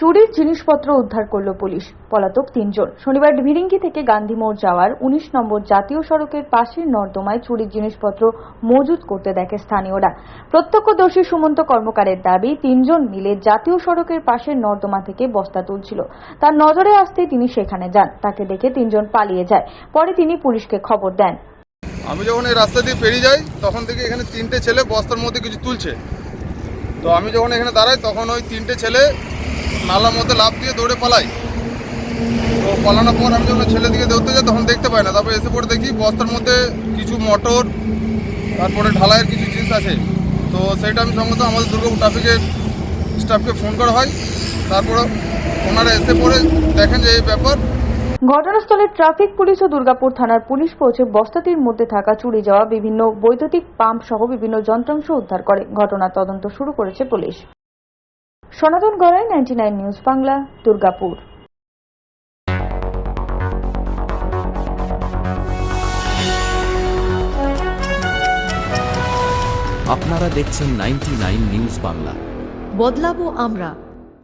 চুরির জিনিসপত্র উদ্ধার করল পুলিশ, পলাতক তিনজন। শনিবার ভিরিঙ্গি থেকে গান্ধী মোড় যাওয়ার উনিশ নম্বর জাতীয় সড়কের পাশের নর্দমায় চুরির জিনিসপত্র মজুত করতে দেখে স্থানীয়রা। প্রত্যক্ষদর্শী সুমন্ত কর্মকারের দাবি, তিনজন মিলে জাতীয় সড়কের পাশের নর্দমা থেকে বস্তা তুলছিল। তার নজরে আসতেই তিনি সেখানে যান, তাকে দেখে তিনজন পালিয়ে যায়। পরে তিনি পুলিশকে খবর দেন। আমি যখন এই রাস্তা দিয়ে পেরিয়ে যাই, তখন থেকে এখানে তিনটে ছেলে বস্তার মধ্যে কিছু তুলছে। তো আমি যখন এখানে দাঁড়াই, তখন ওই তিনটে ছেলে নালার মধ্যে লাফ দিয়ে দৌড়ে পালাই। তো পালানোর পর আমি যখন ছেলে দিকে দৌড়তে যাই, তখন দেখতে পাই না। তারপর এসে পরে দেখি বস্তার মধ্যে কিছু মোটর, তারপরে ঢালাইয়ের কিছু জিনিস আছে। তো সেইটা আমি সঙ্গে সঙ্গে আমাদের দুর্গাপুর ট্রাফিকের স্টাফকে ফোন করা হয়। তারপরে ওনারা এসে পরে দেখেন যে এই ব্যাপার। ঘটনাস্থলে ট্রাফিক পুলিশ ও দুর্গাপুর থানার পুলিশ পৌঁছে বস্তাটির মধ্যে থাকা চুরি যাওয়া বিভিন্ন বৈদ্যুতিক পাম্প সহ বিভিন্ন যন্ত্রাংশ উদ্ধার করে। ঘটনার তদন্ত শুরু করেছে police. Sanatan Garai ninety news Bangla Durgapur. আপনারা দেখছেন নাইনটি নিউজ বাংলা। বদলাবো আমরা।